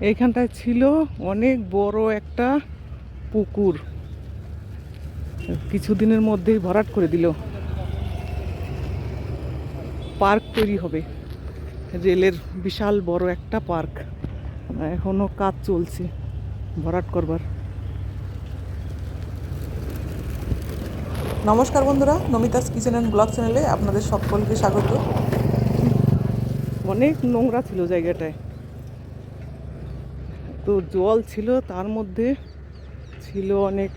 এইখানটায় ছিল অনেক বড় একটা পুকুর। কিছুদিনের মধ্যেই ভরাট করে দিল। পার্ক তৈরি হবে। রেলের বিশাল বড় একটা পার্ক। এখনও কাজ চলছে ভরাট করবার। নমস্কার বন্ধুরা নমিতাস কিচেন অ্যান্ড ব্লগ চ্যানেলে আপনাদের সকলকে স্বাগত। অনেক নোংরা ছিল জায়গাটায়। তো জল ছিল, তার মধ্যে ছিল অনেক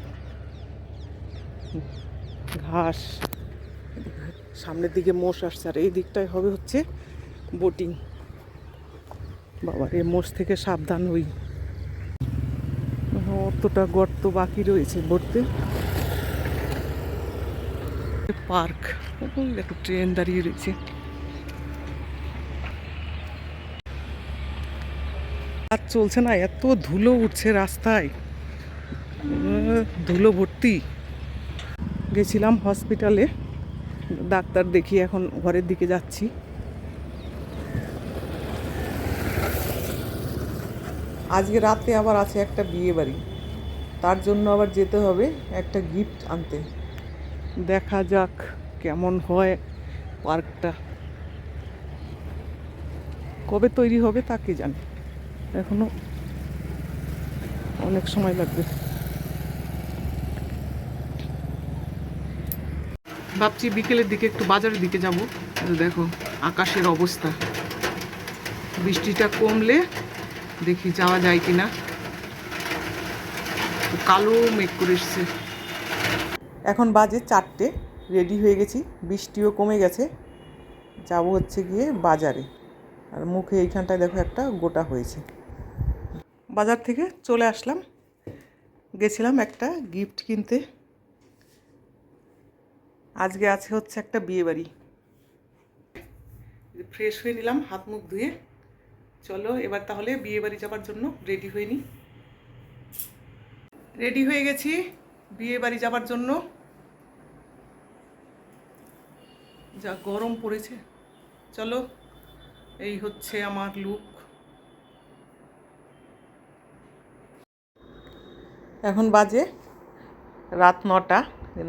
ঘাস। সামনের দিকে মোষ আসছে, আর এই দিকটাই হবে হচ্ছে বোটিং বাবার এই মোষ থেকে সাবধান হই। অতটা গর্ত বাকি রয়েছে ভরতে। পার্ক একটু ট্রেন দাঁড়িয়ে রয়েছে। কাজ চলছে না, এত ধুলো উঠছে রাস্তায়। ধুলো ভর্তি। গেছিলাম হসপিটালে, ডাক্তার দেখিয়ে এখন ঘরের দিকে যাচ্ছি। আজকে রাতে আবার আছে একটা বিয়ে বাড়ি। তার জন্য আবার যেতে হবে একটা গিফট আনতে। দেখা যাক কেমন হয় পার্কটা। কবে তৈরি হবে তা কে জানে? এখনও অনেক সময় লাগবে। ভাবছি বিকেলের দিকে একটু বাজারের দিকে যাব। দেখো আকাশের অবস্থা। বৃষ্টিটা কমলে দেখি যাওয়া যায় কিনা। কালো মেঘ করে এসছে। এখন বাজে চারটে রেডি হয়ে গেছি। বৃষ্টিও কমে গেছে। যাব হচ্ছে গিয়ে বাজারে। আর মুখে এইখানটায় দেখো একটা গোটা হয়েছে। বাজার থেকে চলে আসলাম। গেছিলাম একটা গিফট কিনতে। আজকে আছে হচ্ছে একটা বিয়ে বাড়ি। ফ্রেশ হয়ে নিলাম, হাত মুখ ধুয়ে। চলো, এবার তাহলে বিয়ে বাড়ি যাবার জন্য রেডি হয়ে নিই রেডি হয়ে গেছি, বিয়ে বাড়ি যাবার জন্য। যা গরম পড়েছে। চলো, এই হচ্ছে আমার লুক এখন বাজে রাত নটা,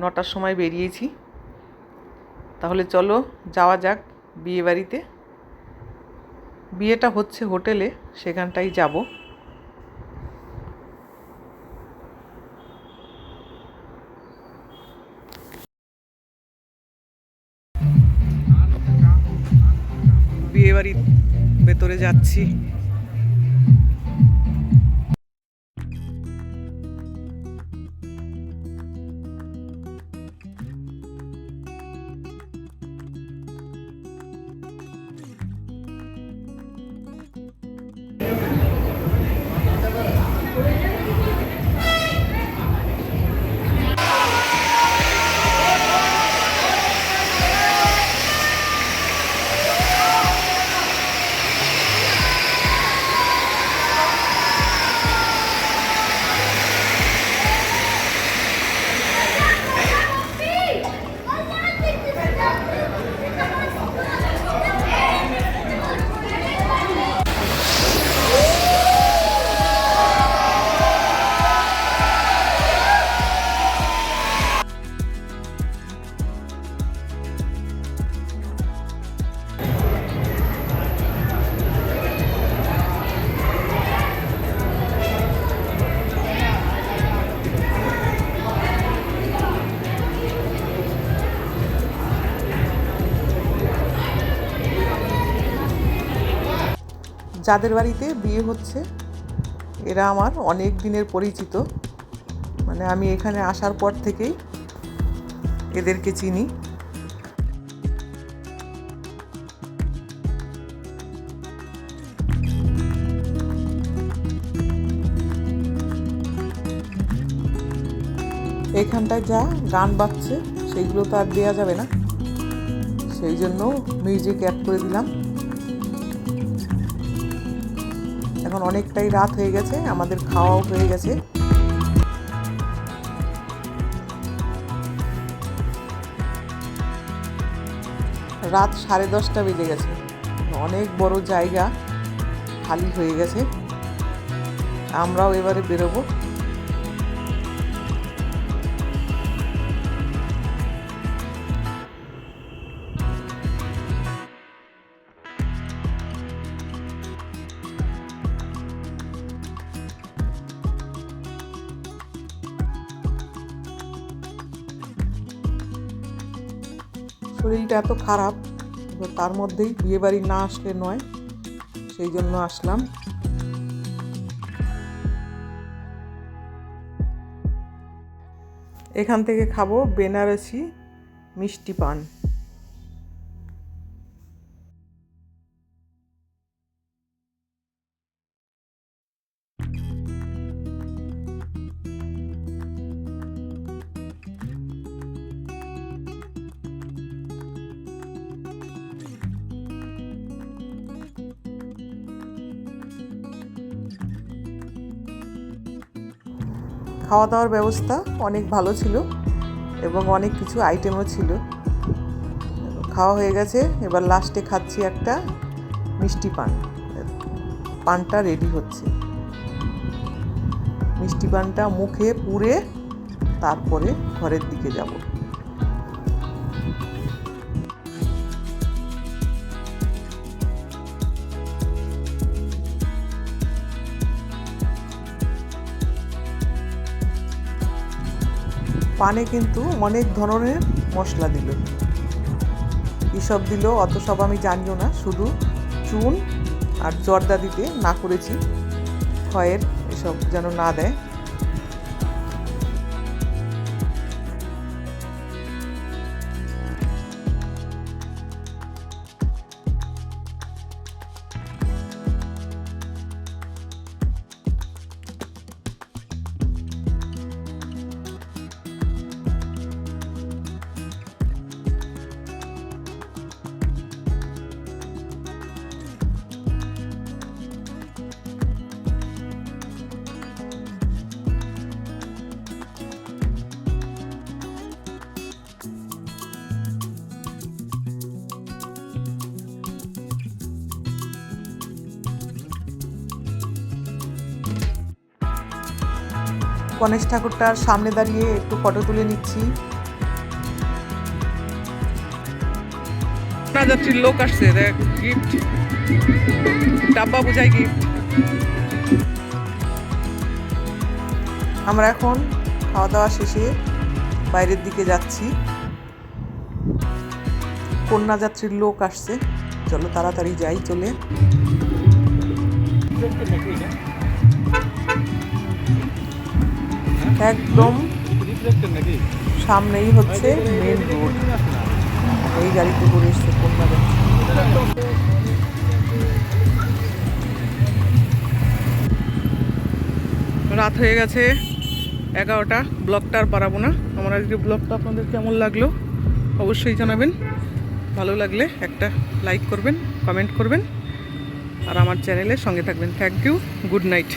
নটার সময় বেরিয়েছি। তাহলে চলো যাওয়া যাক বিয়ে বাড়িতে বিয়েটা হচ্ছে হোটেলে, সেখানটাই যাব। বিয়ে বাড়ির ভেতরে যাচ্ছি। যাদের বাড়িতে বিয়ে হচ্ছে, এরা আমার অনেক দিনের পরিচিত। মানে আমি এখানে আসার পর থেকেই এদেরকে চিনি। এখানটায় যা গান বাজছে সেইগুলো তো আর দেওয়া যাবে না। সেই জন্য মিউজিক অ্যাড করে দিলাম। এখন অনেকটাই রাত হয়ে গেছে, আমাদের খাওয়াও হয়ে গেছে। রাত সাড়ে দশটা বেজে গেছে। অনেক বড় জায়গা খালি হয়ে গেছে। আমরাও এবারে বেরোবো। শরীরটা এত খারাপ তার মধ্যেই বিয়েবাড়ি না আসলে নয়, সেই জন্য আসলাম। এখান থেকে খাব বেনারসি মিষ্টি পান। খাওয়া দাওয়ার ব্যবস্থা অনেক ভালো ছিল এবং অনেক কিছু আইটেমও ছিল। খাওয়া হয়ে গেছে, এবার লাস্টে খাচ্ছি একটা মিষ্টি পান। পানটা রেডি হচ্ছে। মিষ্টি পানটা মুখে পুড়ে তারপরে ঘরের দিকে যাব। পানে কিন্তু অনেক ধরনের মশলা দিল। এসব দিল, অত সব আমি জানিও না, শুধু চুন আর জর্দা দিতে না করেছি খয়ের এসব যেন না দেয়। গণেশ ঠাকুরটার সামনে দাঁড়িয়ে একটু ফটো তুলে নিচ্ছি। যাত্রীর লোক আসছে দেখ গিফট ডাব্বা গিফট আমরা এখন খাওয়া দাওয়া শেষে বাইরের দিকে যাচ্ছি। কন্যা যাত্রীর লোক আসছে। চলো তাড়াতাড়ি যাই চলে। একদম সামনেই হচ্ছে মেন রোড এই গাড়িতে করে এসছে যাত্রী রাত হয়ে গেছে এগারোটা, ব্লগটা আর পারাবো না। আমার আজকে ব্লগটা আপনাদের কেমন লাগল অবশ্যই জানাবেন। ভালো লাগলে একটা লাইক করবেন কমেন্ট করবেন। আর আমার চ্যানেলের সঙ্গে থাকবেন। Thank you good night